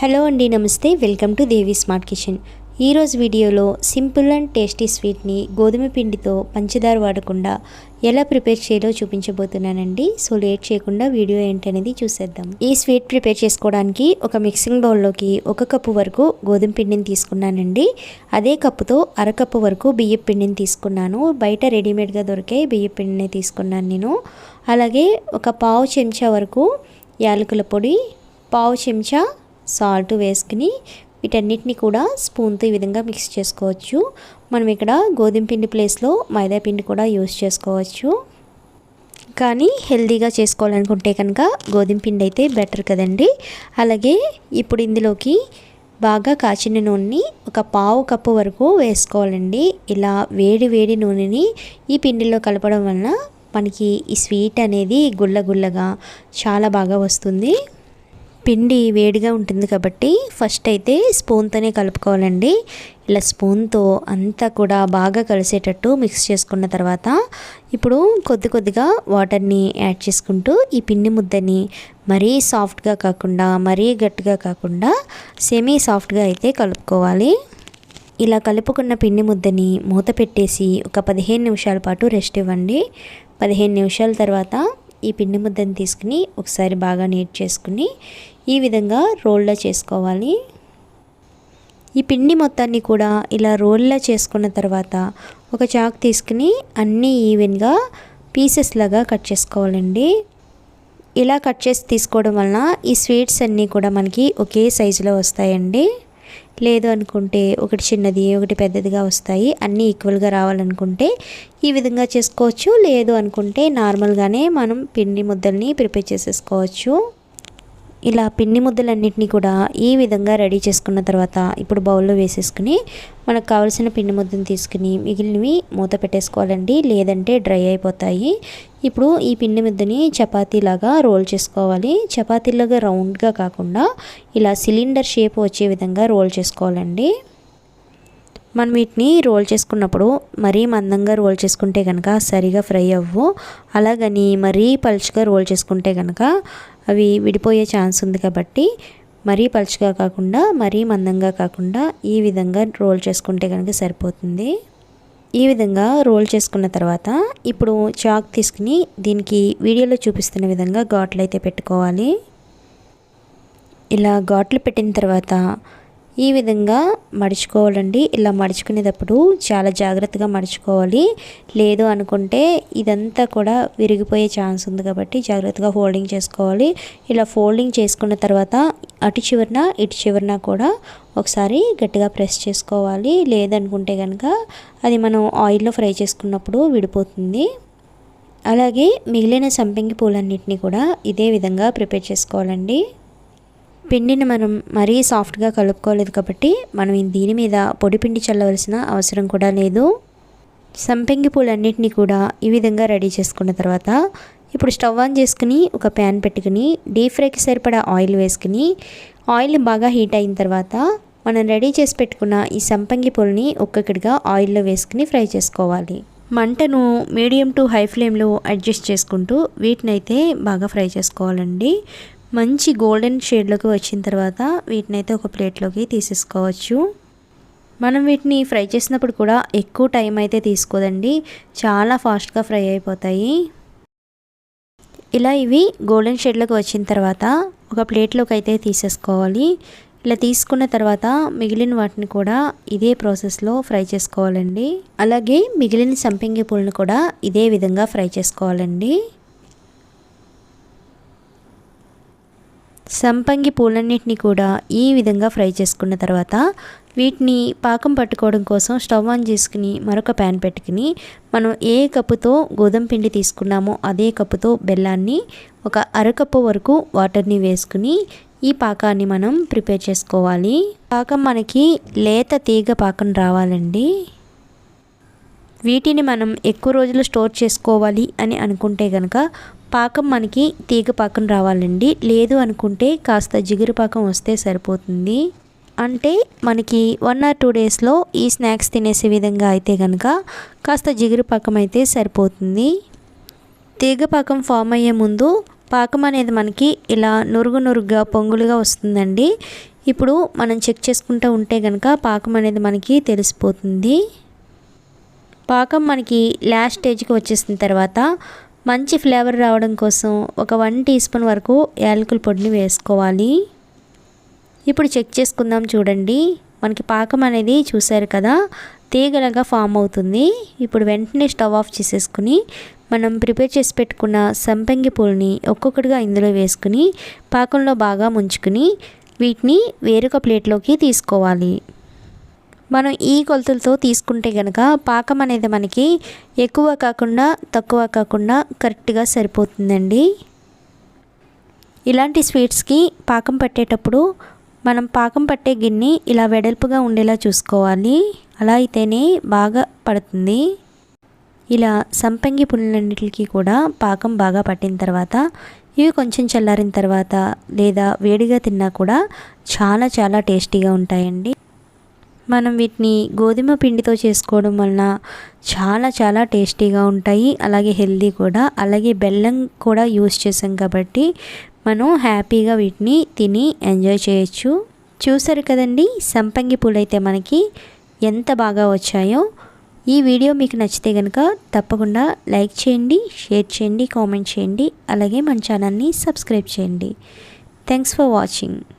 Hello అండి నమస్తే. Welcome to Devi smart kitchen. ఈరోజు వీడియోలో సింపుల్ అండ్ టేస్టీ స్వీట్ని గోధుమ పిండితో పంచదార వాడకుండా ఎలా ప్రిపేర్ చేయాలో చూపించబోతున్నానండి. సో లేట్ చేయకుండా వీడియో ఏంటనేది చూసేద్దాం. ఈ స్వీట్ ప్రిపేర్ చేసుకోవడానికి ఒక మిక్సింగ్ బౌల్లోకి ఒక కప్పు వరకు గోధుమ పిండిని తీసుకున్నానండి. అదే కప్పుతో అరకప్పు వరకు బియ్యం పిండిని తీసుకున్నాను. బయట రెడీమేడ్గా దొరికే బియ్యం పిండిని తీసుకున్నాను నేను. అలాగే ఒక పావు చెంచా వరకు యాలకుల పొడి పావు చెంచా సాల్ట్ వేసుకుని వీటన్నిటిని కూడా స్పూన్తో ఈ విధంగా మిక్స్ చేసుకోవచ్చు. మనం ఇక్కడ గోధుమ పిండి ప్లేస్లో మైదా పిండి కూడా యూస్ చేసుకోవచ్చు. కానీ హెల్దీగా చేసుకోవాలనుకుంటే కనుక గోధుమ పిండి అయితే బెటర్ కదండి. అలాగే ఇప్పుడు ఇందులోకి బాగా కాచిన నూనెని ఒక పావు కప్పు వరకు వేసుకోవాలండి. ఇలా వేడి వేడి నూనెని ఈ పిండిలో కలపడం వలన మనకి ఈ స్వీట్ అనేది గుల్లగుల్లగా చాలా బాగా వస్తుంది. పిండి వేడిగా ఉంటుంది కాబట్టి ఫస్ట్ అయితే స్పూన్తోనే కలుపుకోవాలండి. ఇలా స్పూన్తో అంతా కూడా బాగా కలిసేటట్టు మిక్స్ చేసుకున్న తర్వాత ఇప్పుడు కొద్ది కొద్దిగా వాటర్ని యాడ్ చేసుకుంటూ ఈ పిండి ముద్దని మరీ సాఫ్ట్గా కాకుండా మరీ గట్టిగా కాకుండా సెమీ సాఫ్ట్గా అయితే కలుపుకోవాలి. ఇలా కలుపుకున్న పిండి ముద్దని మూత పెట్టేసి ఒక పదిహేను నిమిషాల పాటు రెస్ట్ ఇవ్వండి. పదిహేను నిమిషాల తర్వాత ఈ పిండి ముద్దని తీసుకుని ఒకసారి బాగా నీట్ చేసుకుని ఈ విధంగా రోల్లో చేసుకోవాలి. ఈ పిండి మొత్తాన్ని కూడా ఇలా రోల్లో చేసుకున్న తర్వాత ఒక చాక్ తీసుకుని అన్నీ ఈవెన్గా పీసెస్ లాగా కట్ చేసుకోవాలండి. ఇలా కట్ చేసి తీసుకోవడం వలన ఈ స్వీట్స్ అన్నీ కూడా మనకి ఒకే సైజులో వస్తాయండి. లేదు అనుకుంటే ఒకటి చిన్నది ఒకటి పెద్దదిగా వస్తాయి. అన్నీ ఈక్వల్గా రావాలనుకుంటే ఈ విధంగా చేసుకోవచ్చు. లేదు అనుకుంటే నార్మల్గానే మనం పిండి ముద్దల్ని ప్రిపేర్ చేసేసుకోవచ్చు. ఇలా పిండి ముద్దలన్నింటినీ కూడా ఈ విధంగా రెడీ చేసుకున్న తర్వాత ఇప్పుడు బౌల్లో వేసేసుకుని మనకు కావాల్సిన పిండి ముద్దను తీసుకుని మిగిలినవి మూత పెట్టేసుకోవాలండి లేదంటే డ్రై అయిపోతాయి. ఇప్పుడు ఈ పిండి ముద్దని చపాతీలాగా రోల్ చేసుకోవాలి. చపాతీలాగా రౌండ్గా కాకుండా ఇలా సిలిండర్ షేప్ వచ్చే విధంగా రోల్ చేసుకోవాలండి. మనం వీటిని రోల్ చేసుకున్నప్పుడు మరీ మందంగా రోల్ చేసుకుంటే కనుక సరిగా ఫ్రై అవ్వు. అలాగని మరీ పలుచగా రోల్ చేసుకుంటే కనుక అవి విడిపోయే ఛాన్స్ ఉంది కాబట్టి మరీ పలుచగా కాకుండా మరీ మందంగా కాకుండా ఈ విధంగా రోల్ చేసుకుంటే కనుక సరిపోతుంది. ఈ విధంగా రోల్ చేసుకున్న తర్వాత ఇప్పుడు చాక్ తీసుకుని దీనికి వీడియోలో చూపిస్తున్న విధంగా ఘాట్లు అయితే పెట్టుకోవాలి. ఇలా ఘాట్లు పెట్టిన తర్వాత ఈ విధంగా మడుచుకోవాలండి. ఇలా మడుచుకునేటప్పుడు చాలా జాగ్రత్తగా మడుచుకోవాలి. లేదు అనుకుంటే ఇదంతా కూడా విరిగిపోయే ఛాన్స్ ఉంది కాబట్టి జాగ్రత్తగా ఫోల్డింగ్ చేసుకోవాలి. ఇలా ఫోల్డింగ్ చేసుకున్న తర్వాత అటు చివరిన ఇటు చివరిన కూడా ఒకసారి గట్టిగా ప్రెస్ చేసుకోవాలి. లేదనుకుంటే కనుక అది మనం ఆయిల్లో ఫ్రై చేసుకున్నప్పుడు విడిపోతుంది. అలాగే మిగిలిన సంపంగి పూలన్నింటినీ కూడా ఇదే విధంగా ప్రిపేర్ చేసుకోవాలండి. పిండిని మనం మరీ సాఫ్ట్గా కలుపుకోలేదు కాబట్టి మనం దీని మీద పొడి పిండి చల్లవలసిన అవసరం కూడా లేదు. సంపెంగి పూలన్నింటినీ కూడా ఈ విధంగా రెడీ చేసుకున్న తర్వాత ఇప్పుడు స్టవ్ ఆన్ చేసుకుని ఒక ప్యాన్ పెట్టుకుని డీప్ ఫ్రైకి సరిపడా ఆయిల్ వేసుకుని ఆయిల్ బాగా హీట్ అయిన తర్వాత మనం రెడీ చేసి పెట్టుకున్న ఈ సంపంగి పూలని ఒక్కొక్కటిగా ఆయిల్లో వేసుకుని ఫ్రై చేసుకోవాలి. మంటను మీడియం టు హై ఫ్లేమ్లో అడ్జస్ట్ చేసుకుంటూ వీటినైతే బాగా ఫ్రై చేసుకోవాలండి. మంచి గోల్డెన్ షేడ్లోకి వచ్చిన తర్వాత వీటినైతే ఒక ప్లేట్లోకి తీసేసుకోవచ్చు. మనం వీటిని ఫ్రై చేసినప్పుడు కూడా ఎక్కువ టైం అయితే తీసుకోదండి. చాలా ఫాస్ట్గా ఫ్రై అయిపోతాయి. ఇలా ఇవి గోల్డెన్ షేడ్లోకి వచ్చిన తర్వాత ఒక ప్లేట్లోకి అయితే తీసేసుకోవాలి. ఇలా తీసుకున్న తర్వాత మిగిలిన వాటిని కూడా ఇదే ప్రాసెస్లో ఫ్రై చేసుకోవాలండి. అలాగే మిగిలిన సంపెంగి పూలను కూడా ఇదే విధంగా ఫ్రై చేసుకోవాలండి. సంపంగి పూలన్నిటిని కూడా ఈ విధంగా ఫ్రై చేసుకున్న తర్వాత వీటిని పాకం పట్టుకోవడం కోసం స్టవ్ ఆన్ చేసుకుని మరొక ప్యాన్ పెట్టుకుని మనం ఏ కప్పుతో గోధుమ పిండి తీసుకున్నామో అదే కప్పుతో బెల్లాన్ని ఒక అరకప్పు వరకు వాటర్ని వేసుకుని ఈ పాకాన్ని మనం ప్రిపేర్ చేసుకోవాలి. పాకం మనకి లేత తీగ పాకం రావాలండి. వీటిని మనం ఎక్కువ రోజులు స్టోర్ చేసుకోవాలి అని అనుకుంటే కనుక పాకం మనకి తీగ పాకం రావాలండి. లేదు అనుకుంటే కాస్త జిగురు పాకం వస్తే సరిపోతుంది. అంటే మనకి వన్ ఆర్ టూ డేస్లో ఈ స్నాక్స్ తినేసే విధంగా అయితే కనుక కాస్త జిగురు పాకం అయితే సరిపోతుంది. తీగ పాకం ఫామ్ అయ్యే ముందు పాకం అనేది మనకి ఇలా నురుగు నురుగ్గా పొంగులుగా వస్తుందండి. ఇప్పుడు మనం చెక్ చేసుకుంటూ ఉంటే కనుక పాకం అనేది మనకి తెలిసిపోతుంది. పాకం మనకి లాస్ట్ స్టేజ్కి వచ్చేసిన తర్వాత మంచి ఫ్లేవర్ రావడం కోసం ఒక వన్ టీ స్పూన్ వరకు యాలకుల పొడిని వేసుకోవాలి. ఇప్పుడు చెక్ చేసుకుందాం చూడండి. మనకి పాకం అనేది చూసారు కదా తీగలగా ఫామ్ అవుతుంది. ఇప్పుడు వెంటనే స్టవ్ ఆఫ్ చేసేసుకుని మనం ప్రిపేర్ చేసి పెట్టుకున్న సంపంగి పూలని ఒక్కొక్కటిగా ఇందులో వేసుకుని పాకంలో బాగా ముంచుకుని వీటిని వేరొక ప్లేట్లోకి తీసుకోవాలి. మనం ఈ కొలతలతో తీసుకుంటే కనుక పాకం అనేది మనకి ఎక్కువ కాకుండా తక్కువ కాకుండా కరెక్ట్గా సరిపోతుందండి. ఇలాంటి స్వీట్స్కి పాకం పట్టేటప్పుడు మనం పాకం పట్టే గిన్నె ఇలా వెడల్పుగా ఉండేలా చూసుకోవాలి. అలా అయితేనే బాగా పడుతుంది. ఇలా సంపంగి పుల్లన్నిటికి కూడా పాకం బాగా పట్టిన తర్వాత ఇవి కొంచెం చల్లారిన తర్వాత లేదా వేడిగా తిన్నా కూడా చాలా చాలా టేస్టీగా ఉంటాయండి. మనం వీటిని గోధుమ పిండితో చేసుకోవడం వలన చాలా చాలా టేస్టీగా ఉంటాయి. అలాగే హెల్దీ కూడా. అలాగే బెల్లం కూడా యూస్ చేసాం కాబట్టి మనం హ్యాపీగా వీటిని తిని ఎంజాయ్ చేయొచ్చు. చూసారు కదండి? సంపంగి పూలు అయితే మనకి ఎంత బాగా వచ్చాయో. ఈ వీడియో మీకు నచ్చితే కనుక తప్పకుండా లైక్ చేయండి షేర్ చేయండి కామెంట్ చేయండి. అలాగే మన ఛానల్ని సబ్స్క్రైబ్ చేయండి. Thanks for watching.